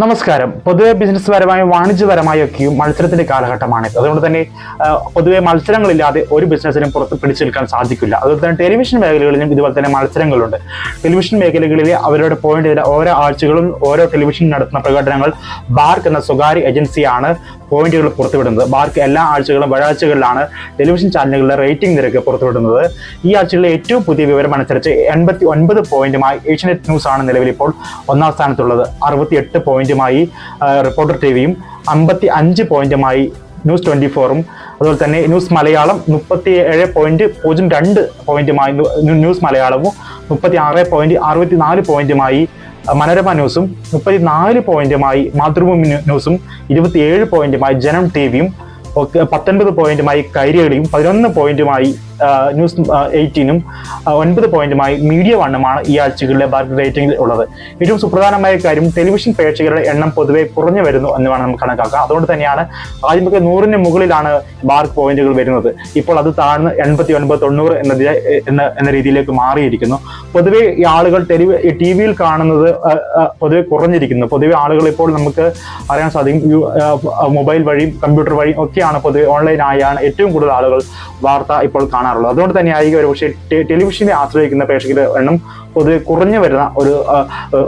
നമസ്കാരം. പൊതുവെ ബിസിനസ് പരമായും വാണിജ്യപരമായൊക്കെയും മത്സരത്തിന്റെ കാലഘട്ടമാണിത്. അതുകൊണ്ട് തന്നെ പൊതുവെ മത്സരങ്ങളില്ലാതെ ഒരു ബിസിനസ്സിനും പുറത്ത് പിടിച്ചു നിൽക്കാൻ സാധിക്കില്ല. അതുപോലെ തന്നെ ടെലിവിഷൻ മേഖലകളിലും ഇതുപോലെ തന്നെ മത്സരങ്ങളുണ്ട്. ടെലിവിഷൻ മേഖലകളിലെ അവരുടെ പോയിന്റ് ഓരോ ആഴ്ചകളും ഓരോ ടെലിവിഷൻ നടത്തുന്ന പ്രകടനങ്ങൾ ബാർക്ക് എന്ന സ്വകാര്യ ഏജൻസിയാണ് പോയിന്റുകൾ പുറത്തുവിടുന്നത്. ബാർക്ക് എല്ലാ ആഴ്ചകളും വ്യാഴാഴ്ചകളിലാണ് ടെലിവിഷൻ ചാനലുകളുടെ റേറ്റിംഗ് നിരക്ക് പുറത്തുവിടുന്നത്. ഈ ആഴ്ചകളിലെ ഏറ്റവും പുതിയ വിവരം അനുസരിച്ച് എൺപത്തി ഒൻപത് പോയിന്റുമായി ഏഷ്യനെറ്റ് ന്യൂസ് ആണ് നിലവിൽ ഇപ്പോൾ ഒന്നാം സ്ഥാനത്തുള്ളത്. അറുപത്തി എട്ട് പോയിന്റുമായി റിപ്പോർട്ടർ ടി വിയും അമ്പത്തി അഞ്ച് പോയിന്റുമായി ന്യൂസ് ട്വന്റി ഫോറും അതുപോലെ തന്നെ ന്യൂസ് മലയാളം മുപ്പത്തി ഏഴ് പോയിന്റ് പൂജ്യം രണ്ട് പോയിന്റുമായി ന്യൂസ് മലയാളവും മുപ്പത്തി ആറ് പോയിന്റ് അറുപത്തി നാല് പോയിന്റുമായി മനോരമ ന്യൂസും മുപ്പത്തിനാല് പോയിന്റുമായി മാതൃഭൂമി ന്യൂസും ന്യൂസും ഇരുപത്തിയേഴ് പോയിന്റുമായി ജനം ടി വിയും പത്തൊൻപത് പോയിന്റുമായി കൈരളിയും പതിനൊന്ന് പോയിന്റുമായി ന്യൂസ് എയ്റ്റീനും ഒൻപത് പോയിന്റുമായി മീഡിയ വണ്ണുമാണ് ഈ ആഴ്ചകളിലെ ഭാരത് റേറ്റിംഗിൽ ഉള്ളത്. ഏറ്റവും സുപ്രധാനമായ കാര്യം ടെലിവിഷൻ പ്രേക്ഷകരുടെ എണ്ണം പൊതുവെ കുറഞ്ഞു വരുന്നു എന്ന് വേണം നമുക്ക് കണക്കാക്കാം. അതുകൊണ്ട് തന്നെയാണ് ആദ്യമൊക്കെ നൂറിന് മുകളിലാണ് ബാർക്ക് പോയിന്റുകൾ വരുന്നത്. ഇപ്പോൾ അത് താഴ്ന്ന് എൺപത്തി ഒൻപത് തൊണ്ണൂറ് എന്ന എന്ന രീതിയിലേക്ക് മാറിയിരിക്കുന്നു. പൊതുവെ ഈ ആളുകൾ ടെലിവി ടി വിയിൽ കാണുന്നത് പൊതുവെ കുറഞ്ഞിരിക്കുന്നു. പൊതുവെ ആളുകൾ ഇപ്പോൾ നമുക്ക് അറിയാൻ സാധിക്കും മൊബൈൽ വഴിയും കമ്പ്യൂട്ടർ വഴിയും ഒക്കെയാണ് പൊതുവെ ഓൺലൈൻ ആയാണ് ഏറ്റവും കൂടുതൽ ആളുകൾ വാർത്ത ഇപ്പോൾ കാണാറുള്ളത് അതുകൊണ്ട് തന്നെ ആയിരിക്കും ഒരു പക്ഷേ ടെലിവിഷനെ ആശ്രയിക്കുന്ന പ്രേക്ഷകരുടെ എണ്ണം പൊതുവെ കുറഞ്ഞു വരുന്ന ഒരു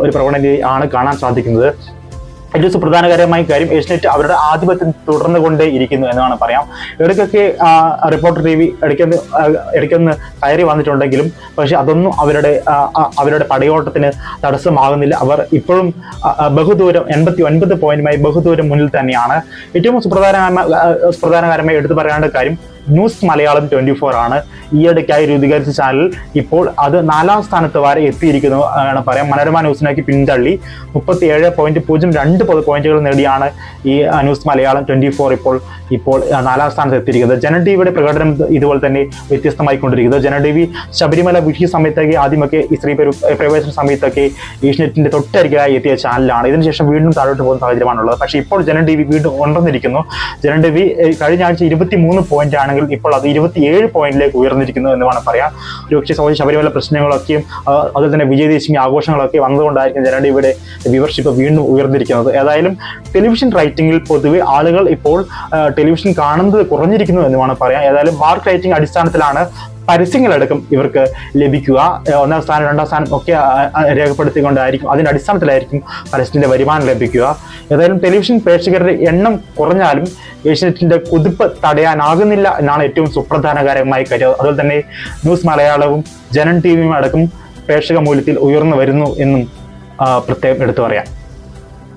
ഒരു പ്രവണത ആണ് കാണാൻ സാധിക്കുന്നത്. ഏറ്റവും സുപ്രധാനകരമായ കാര്യം ഏഷ്യനെറ്റ് അവരുടെ ആധിപത്യം തുടർന്നു കൊണ്ടേ ഇരിക്കുന്നു എന്നാണ് പറയാം. ഇടയ്ക്കൊക്കെ റിപ്പോർട്ടർ ടി വി ഇടയ്ക്കൊന്ന് ഇടയ്ക്കൊന്ന് കയറി വന്നിട്ടുണ്ടെങ്കിലും പക്ഷെ അതൊന്നും അവരുടെ അവരുടെ പടയോട്ടത്തിന് തടസ്സമാകുന്നില്ല. അവർ ഇപ്പോഴും ബഹുദൂരം എൺപത്തി ഒൻപത് പോയിന്റുമായി ബഹുദൂരം മുന്നിൽ തന്നെയാണ്. ഏറ്റവും സുപ്രധാനമായ സുപ്രധാനകരമായി എടുത്തു പറയേണ്ട കാര്യം ന്യൂസ് മലയാളം ട്വന്റി ഫോർ ആണ് ഈയിടയ്ക്കായി രൂപീകരിച്ച ചാനൽ ഇപ്പോൾ അത് നാലാം സ്ഥാനത്ത് വരെ എത്തിയിരിക്കുന്നു ആണ് പറയാം. മനോരമ ന്യൂസിനാക്കി പിന്തള്ളി. മുപ്പത്തി ഏഴ് പോയിന്റ് പൂജ്യം രണ്ട് പോയിന്റുകൾ നേടിയാണ് ഈ ന്യൂസ് മലയാളം ട്വന്റി ഫോർ ഇപ്പോൾ ഇപ്പോൾ നാലാം സ്ഥാനത്ത് എത്തിയിരിക്കുന്നത്. ജന ടി പ്രകടനം ഇതുപോലെ തന്നെ വ്യത്യസ്തമായിക്കൊണ്ടിരിക്കുന്നത് ജന ടി വി ശബരിമല വിഷയ സമയത്തൊക്കെ ആദ്യമൊക്കെ സ്ത്രീ പ്രവ- പ്രവേശന സമയത്തൊക്കെ ഏഷ്യനെറ്റിന്റെ തൊട്ടരികിലായി എത്തിയ ചാനലാണ്. ഇതിനുശേഷം വീണ്ടും താഴോട്ട് പോകുന്ന സാഹചര്യമാണുള്ളത്. പക്ഷേ ഇപ്പോൾ ജന ടി വി വീണ്ടും ഉണർന്നിരിക്കുന്നു. ജന ടി വി കഴിഞ്ഞ ആഴ്ച ഇരുപത്തി മൂന്ന് പോയിന്റ് ആണെങ്കിൽ ഇപ്പോൾ അത് ഇരുപത്തിയേഴ് പോയിന്റിലേക്ക് ഉയർന്നിരിക്കുന്നു എന്ന് വേണം പറയാം ഒരുപക്ഷെ സൗദി ശബരിമല പ്രശ്നങ്ങളൊക്കെയും അതിൽ തന്നെ വിജയദശമി ആഘോഷങ്ങളൊക്കെ വന്നതുകൊണ്ടായിരിക്കും ജനങ്ങളുടെ ഇവിടെ വ്യൂവർഷിപ്പ് വീണ്ടും ഉയർന്നിരിക്കുന്നത്. ഏതായാലും ടെലിവിഷൻ റൈറ്റിംഗിൽ പൊതുവെ ആളുകൾ ഇപ്പോൾ ടെലിവിഷൻ കാണുന്നത് കുറഞ്ഞിരിക്കുന്നു എന്ന് വേണം പറയാം ഏതായാലും മാർക്ക് റൈറ്റിംഗ് അടിസ്ഥാനത്തിലാണ് പരസ്യങ്ങളടക്കം ഇവർക്ക് ലഭിക്കുക. ഒന്നാം സ്ഥാനം രണ്ടാം സ്ഥാനം ഒക്കെ രേഖപ്പെടുത്തിക്കൊണ്ടായിരിക്കും അതിന്റെ അടിസ്ഥാനത്തിലായിരിക്കും പരസ്യത്തിന്റെ വരുമാനം ലഭിക്കുക. ഏതായാലും ടെലിവിഷൻ പ്രേക്ഷകരുടെ എണ്ണം കുറഞ്ഞാലും ഏഷ്യനെറ്റിന്റെ കുതിപ്പ് തടയാനാകുന്നില്ല എന്നാണ് ഏറ്റവും സുപ്രധാനകരമായ കാര്യം അതുപോലെ തന്നെ ന്യൂസ് മലയാളവും ജനൻ ടി വിയും അടക്കം പ്രേക്ഷക മൂല്യത്തിൽ ഉയർന്നു വരുന്നു എന്നും പ്രത്യേകം എടുത്തു പറയാം.